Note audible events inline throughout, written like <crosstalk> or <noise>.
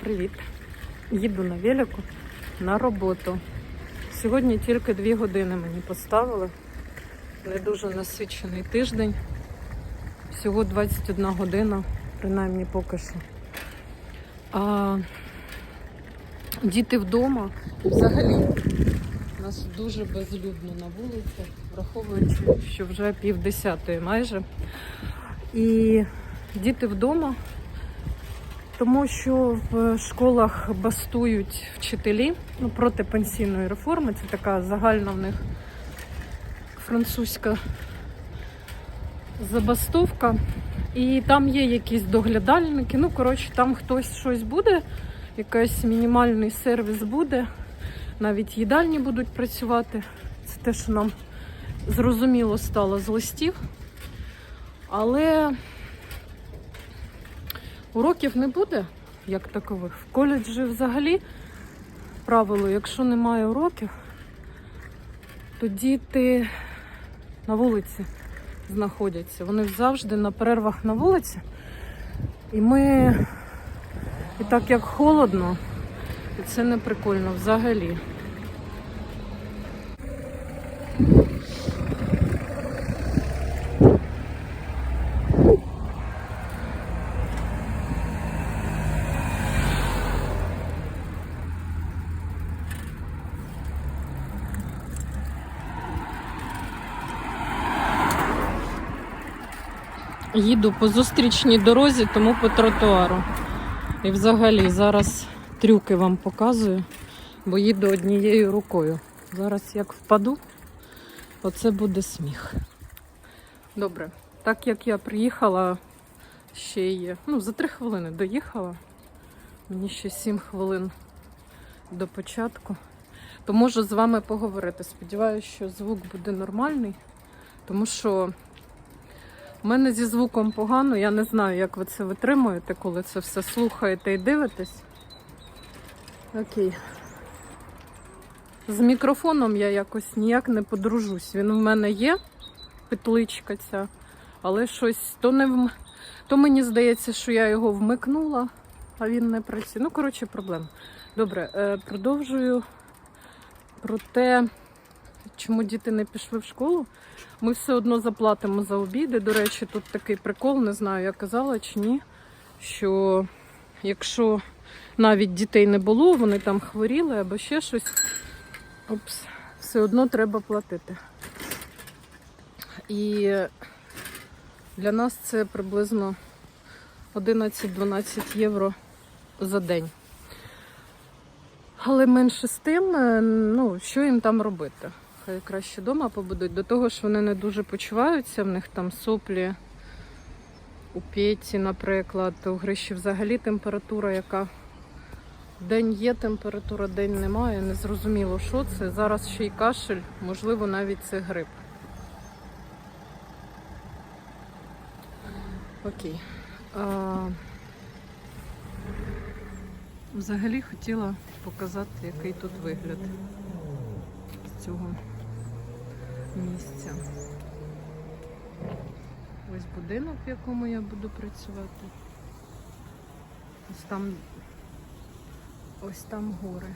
Привіт. Їду на велику на роботу. Сьогодні тільки дві години мені поставили. Не дуже насичений тиждень. Всього 21 година, принаймні поки що. А діти вдома взагалі у нас дуже безлюдно на вулиці, враховуючи, що вже пів десятої майже. І діти вдома, тому що в школах бастують вчителі ну, проти пенсійної реформи. Це така загальна в них французька забастовка. І там є якісь доглядальники. Ну, коротше, там хтось щось буде, якийсь мінімальний сервіс буде, навіть їдальні будуть працювати. Це те, що нам зрозуміло стало з листів. Але уроків не буде, як такових. В коледжі взагалі правило, якщо немає уроків, то діти на вулиці знаходяться. Вони завжди на перервах на вулиці. І ми, і так як холодно, і це не прикольно взагалі. Їду по зустрічній дорозі, тому по тротуару. І взагалі зараз трюки вам показую, бо їду однією рукою. Зараз як впаду, оце буде сміх. Добре, так як я приїхала, ще є. Ну, за три хвилини доїхала. Мені ще сім хвилин до початку. То можу з вами поговорити. Сподіваюся, що звук буде нормальний, тому що у мене зі звуком погано, я не знаю, як ви це витримуєте, коли це все слухаєте і дивитесь. Окей. З мікрофоном я якось ніяк не подружусь. Він в мене є, петличка ця, але щось то не вм... то мені здається, що я його вмикнула, а він не працює. Ну, коротше, проблема. Добре, е, продовжую про те, чому діти не пішли в школу. Ми все одно заплатимо за обіди. До речі, тут такий прикол, не знаю, я казала чи ні. Що якщо навіть дітей не було, вони там хворіли або ще щось, опс, все одно треба платити. І для нас це приблизно 11-12 євро за день. Але менше з тим, е, ну, що їм там робити? Хай краще вдома побудуть. До того ж вони не дуже почуваються, в них там соплі у п'єті, наприклад, у Гриші взагалі температура, яка день є температура, день немає. Незрозуміло, що це. Зараз ще й кашель, можливо, навіть це грип. Окей. А... Взагалі хотіла показати, який тут вигляд з цього місця. Ось будинок, в якому я буду працювати. Ось там ось там гори.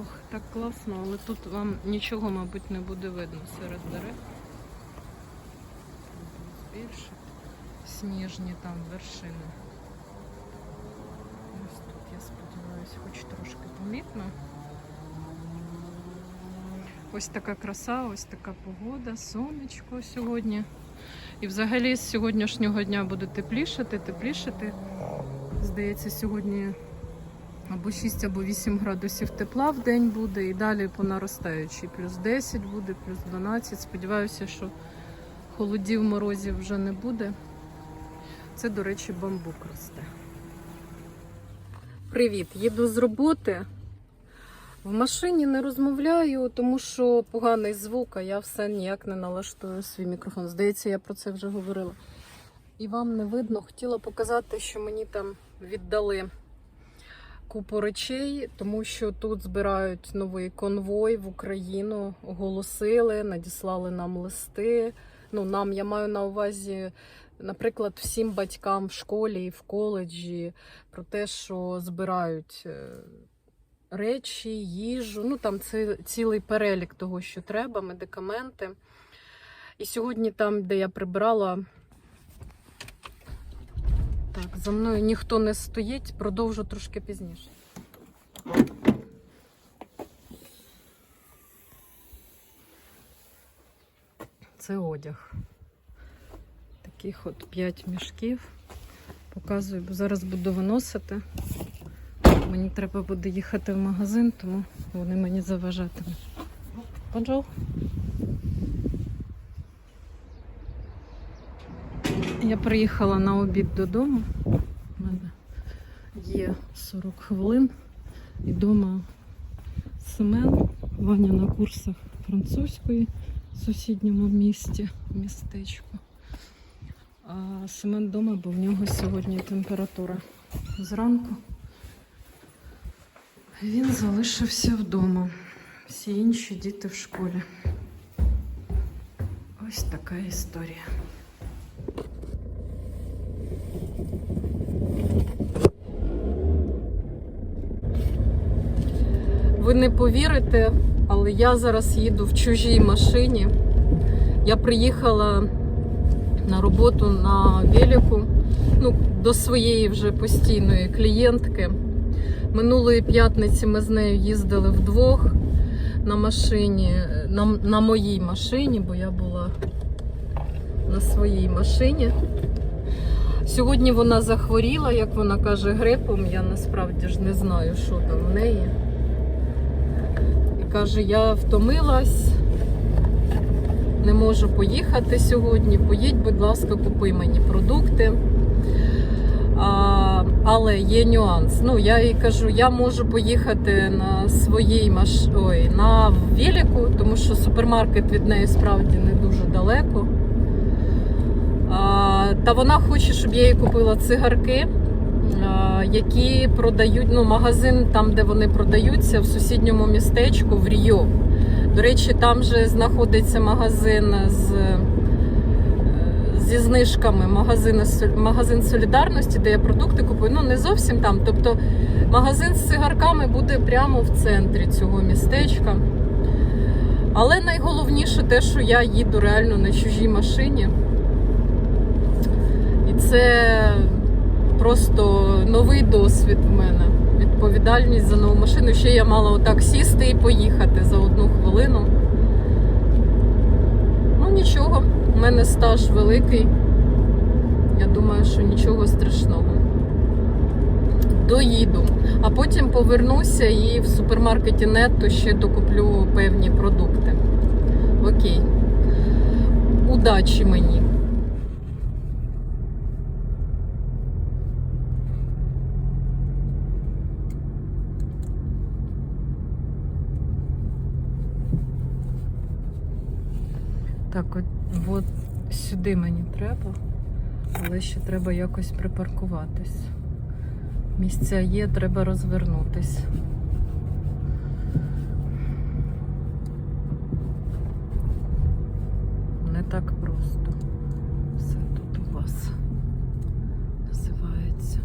Ох, так класно, але тут вам нічого, мабуть, не буде видно серед дерев. Більше сніжні там вершини. Ось тут, я сподіваюся, хоч трошки помітно. Ось така краса, ось така погода, сонечко сьогодні. І взагалі з сьогоднішнього дня буде теплішати, теплішати. Здається, сьогодні або 6, або 8 градусів тепла в день буде, і далі по наростаючій. Плюс 10 буде, плюс 12. Сподіваюся, що холодів, морозів вже не буде. Це, до речі, бамбук росте. Привіт, їду з роботи. В машині не розмовляю, тому що поганий звук, а я все ніяк не налаштую свій мікрофон. Здається, я про це вже говорила. І вам не видно. Хотіла показати, що мені там віддали купу речей, тому що тут збирають новий конвой в Україну, оголосили, надіслали нам листи. Ну, нам я маю на увазі наприклад, всім батькам в школі і в коледжі про те, що збирають е, речі, їжу. Ну там це цілий перелік того, що треба, медикаменти. І сьогодні, там, де я прибирала, так, за мною ніхто не стоїть, продовжу трошки пізніше. Це одяг. Таких от 5 мішків. Показую, бо зараз буду виносити. Мені треба буде їхати в магазин, тому вони мені заважатимуть. Bonjour. Я приїхала на обід додому. У мене є 40 хвилин. І вдома Семен, Ваня на курсах французької в сусідньому місті, містечку. А Семен вдома, бо в нього сьогодні температура зранку. Він залишився вдома. Всі інші діти в школі. Ось така історія. Ви не повірите, але я зараз їду в чужій машині. Я приїхала на роботу на велику, ну, до своєї вже постійної клієнтки. Минулої п'ятниці ми з нею їздили вдвох на машині, на, на моїй машині, бо я була на своїй машині. Сьогодні вона захворіла, як вона каже, грипом. Я насправді ж не знаю, що там в неї. І каже, я втомилась, не можу поїхати сьогодні. Поїдь, будь ласка, купи мені продукти. Але є нюанс. Ну, я їй кажу, я можу поїхати на своїй маш... Ой, на велику, тому що супермаркет від неї справді не дуже далеко. А, та вона хоче, щоб я їй купила цигарки, а, які продають, ну, магазин там, де вони продаються, в сусідньому містечку в Ріо. До речі, там же знаходиться магазин з зі знижками магазин, магазин солідарності, де я продукти купую. Ну не зовсім там. Тобто магазин з цигарками буде прямо в центрі цього містечка. Але найголовніше те, що я їду реально на чужій машині. І це просто новий досвід в мене. Відповідальність за нову машину. Ще я мала отак сісти і поїхати за одну хвилину. Ну нічого. У мене стаж великий. Я думаю, що нічого страшного. Доїду. А потім повернуся і в супермаркеті Нетто ще докуплю певні продукти. Окей. Удачі мені. Так, от, от сюди мені треба, але ще треба якось припаркуватись. Місця є, треба розвернутись. Не так просто. Все тут у вас називається.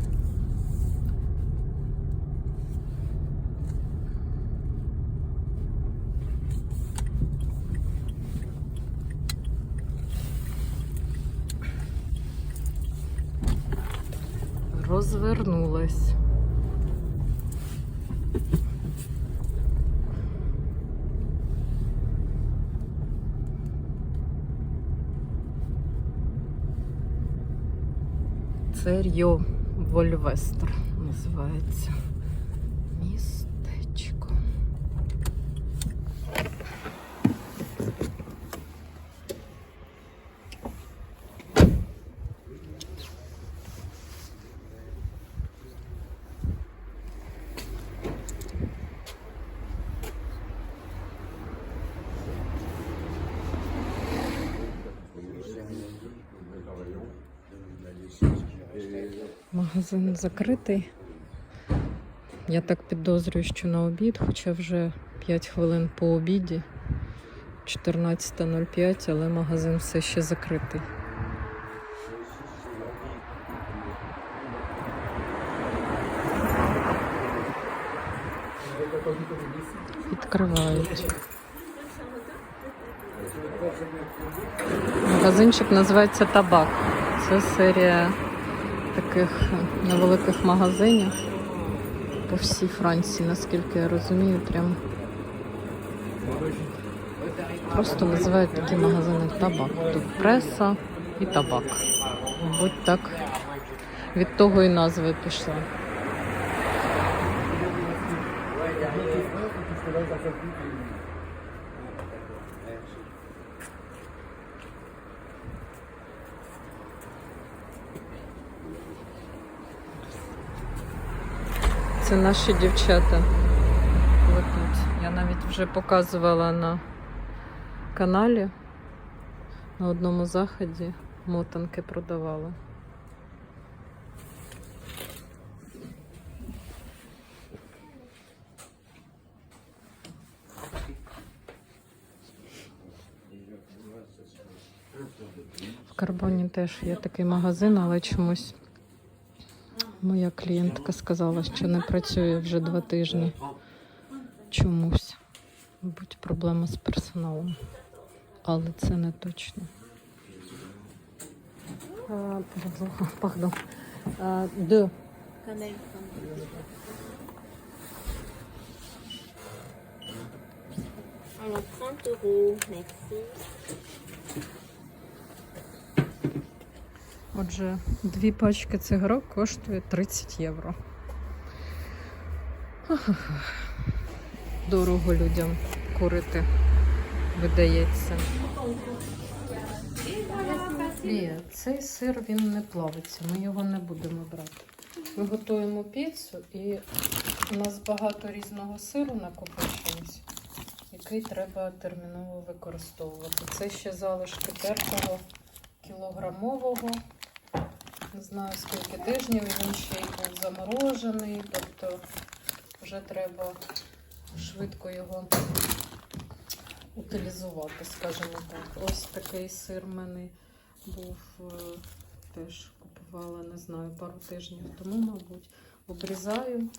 Розвернулась. Це Рьо Вольвестр називається. магазин закритий. Я так підозрюю, що на обід, хоча вже 5 хвилин по обіді, 14.05, але магазин все ще закритий. Відкривають. Магазинчик називається Табак. Це серія таких невеликих магазинів по всій Франції, наскільки я розумію, прям просто називають такі магазини табак. Тут преса і табак. Мабуть, так від того і назви пішла. Це наші дівчата. плетуть. Я навіть вже показувала на каналі. На одному заході мотанки продавала. В Карбоні теж є такий магазин, але чомусь моя клієнтка сказала, що не працює вже два тижні. Чомусь. Мабуть, проблема з персоналом. Але це не точно. Пардон. Де? Cannelle. Alors 30 euros, merci. Отже, дві пачки цигарок коштує 30 євро. Дорого людям курити, видається. Ні, цей сир він не плавиться, ми його не будемо брати. Ми готуємо піцу і у нас багато різного сиру накопичилось, який треба терміново використовувати. Це ще залишки тертого кілограмового. Не знаю скільки тижнів він ще й був заморожений, тобто вже треба швидко його утилізувати, скажімо так. Ось такий сир в мене був е, теж купувала, не знаю, пару тижнів тому, мабуть. Обрізаю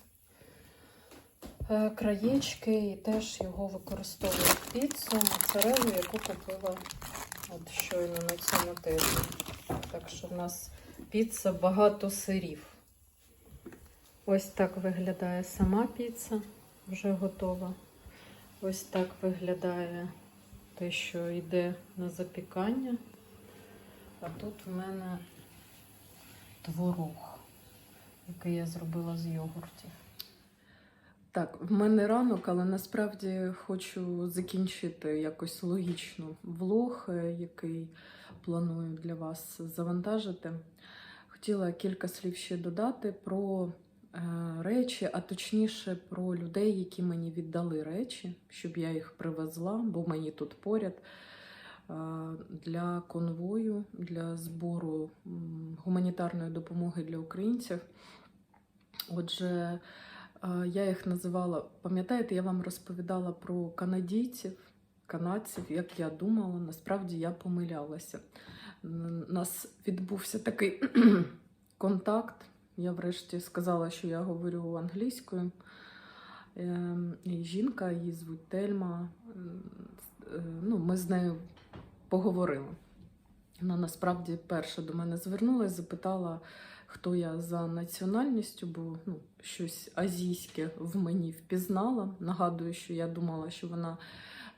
е, краєчки і теж його використовую в піцу, моцарелу, яку купила от щойно на цьому тижні. Так що в нас піца багато сирів. Ось так виглядає сама піца, вже готова. Ось так виглядає те, що йде на запікання. А тут в мене творог, який я зробила з йогуртів. Так, в мене ранок, але насправді хочу закінчити якось логічно влог, е, який планую для вас завантажити. Хотіла кілька слів ще додати про е, речі, а точніше про людей, які мені віддали речі, щоб я їх привезла, бо мені тут поряд. е, Для конвою, для збору гуманітарної допомоги для українців. Отже, е, я їх називала, пам'ятаєте, я вам розповідала про канадійців, канадців, як я думала, насправді я помилялася. У нас відбувся такий <clears throat> контакт. Я врешті сказала, що я говорю англійською. Ем, жінка, її звуть Тельма. е, Ну, ми з нею поговорили. Вона насправді перша до мене звернулася, запитала, хто я за національністю, бо ну, щось азійське в мені впізнала. Нагадую, що я думала, що вона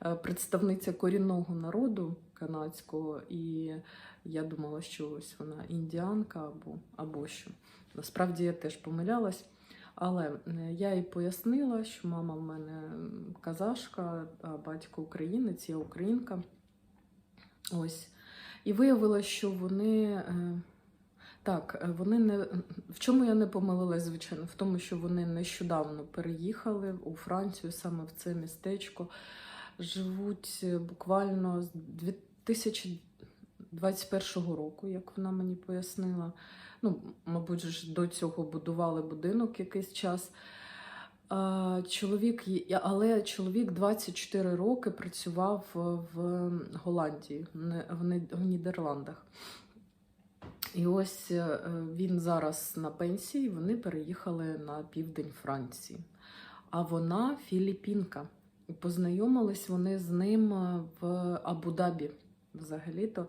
е, представниця корінного народу канадського, і я думала, що ось вона індіанка або, або що. Насправді я теж помилялась. Але е, я їй пояснила, що мама в мене казашка, а батько українець, я українка. Ось. І виявилося, що вони. е, Так, е, вони не в чому я не помилилась, звичайно, в тому, що вони нещодавно переїхали у Францію, саме в це містечко. Живуть буквально з 2021 року, як вона мені пояснила. Ну, мабуть, ж до цього будували будинок якийсь час. Чоловік, але чоловік 24 роки працював в Голландії, в Нідерландах. І ось е, він зараз на пенсії, вони переїхали на південь Франції. а вона філіппінка. І познайомились вони з ним е, в Абу-Дабі, взагалі-то,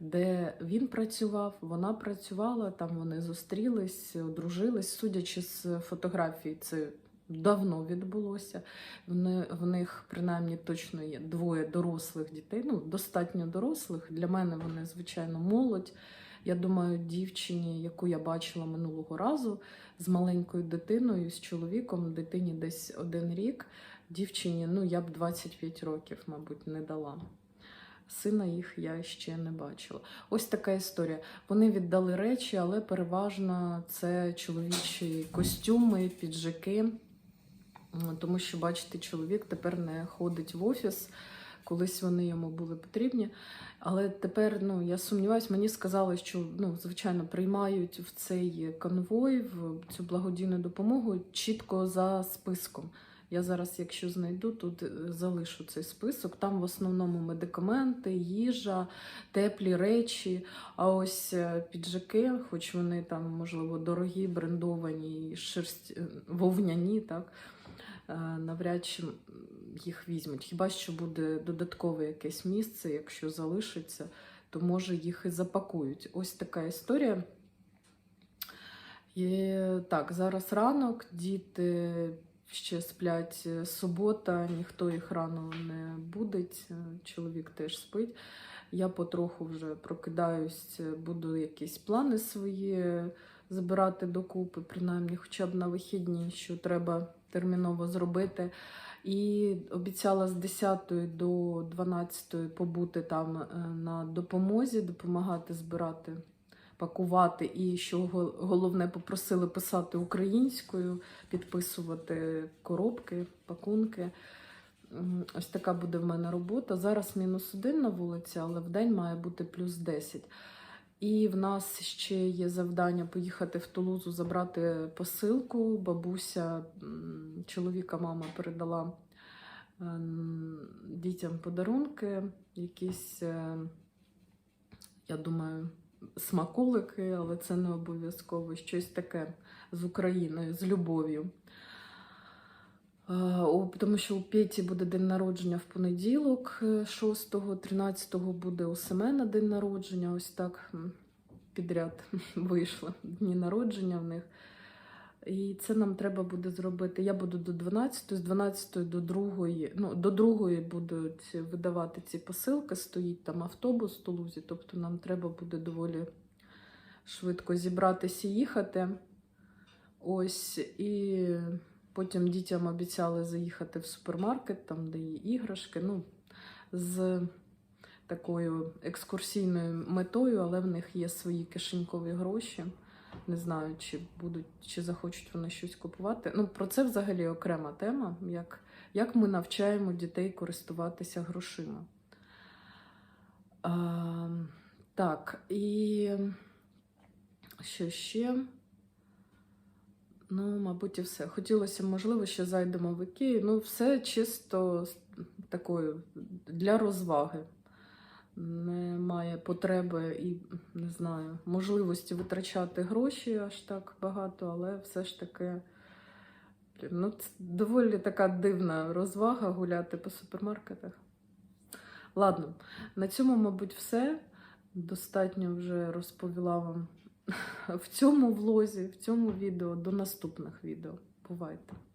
де він працював, вона працювала, там вони зустрілись, одружились. Судячи з фотографій, це давно відбулося. Вони, в них принаймні точно є двоє дорослих дітей, ну достатньо дорослих. Для мене вони, звичайно, молодь. Я думаю, дівчині, яку я бачила минулого разу, з маленькою дитиною, з чоловіком, дитині десь один рік. Дівчині, ну я б 25 років, мабуть, не дала. Сина їх я ще не бачила. Ось така історія. Вони віддали речі, але переважно це чоловічі костюми, піджаки. Тому що, бачите, чоловік тепер не ходить в офіс. Колись вони йому були потрібні. Але тепер ну, я сумніваюся, мені сказали, що ну, звичайно приймають в цей конвой, в цю благодійну допомогу чітко за списком. Я зараз, якщо знайду, тут е, залишу цей список. Там в основному медикаменти, їжа, теплі речі. А ось е, піджаки, хоч вони там, можливо, дорогі, брендовані, шерсть, е, вовняні, так, навряд чи їх візьмуть. Хіба що буде додаткове якесь місце, якщо залишиться, то може їх і запакують. Ось така історія. І, так, зараз ранок, діти ще сплять е, субота, ніхто їх рано не будить, е, чоловік теж спить. Я потроху вже прокидаюсь, е, буду якісь плани свої збирати докупи, принаймні хоча б на вихідні, що треба терміново зробити. І обіцяла з 10 до 12 побути там на допомозі, допомагати збирати, пакувати. І що головне, попросили писати українською, підписувати коробки, пакунки. Ось така буде в мене робота. Зараз мінус один на вулиці, але в день має бути плюс 10. І в нас ще є завдання поїхати в Тулузу, забрати посилку. Бабуся чоловіка, мама передала дітям подарунки, якісь, е, я думаю, смаколики, але це не обов'язково щось таке з Україною, з любов'ю. Е, Тому що у Петі буде день народження в понеділок, 6-го, 13-го буде у Семена день народження. Ось так підряд <laughs> вийшло дні народження в них. І це нам треба буде зробити. Я буду до 12, з 12 до 2, ну, до 2 будуть видавати ці посилки, стоїть там автобус в Тулузі, тобто нам треба буде доволі швидко зібратися і їхати. Ось, і потім дітям обіцяли заїхати в супермаркет, там, де є іграшки. Ну, з такою екскурсійною метою, але в них є свої кишенькові гроші. Не знаю, чи будуть, чи захочуть вони щось купувати. Ну, про це взагалі окрема тема, як, як ми навчаємо дітей користуватися грошима. А, так, і що ще? Ну, мабуть, і все. Хотілося, можливо, ще зайдемо в Ікею. Ну, все чисто такою для розваги. Немає потреби і не знаю, можливості витрачати гроші аж так багато, але все ж таки ну, це доволі така дивна розвага гуляти по супермаркетах. Ладно, на цьому, мабуть, все. Достатньо вже розповіла вам <laughs> в цьому влозі, в цьому відео. До наступних відео. Бувайте!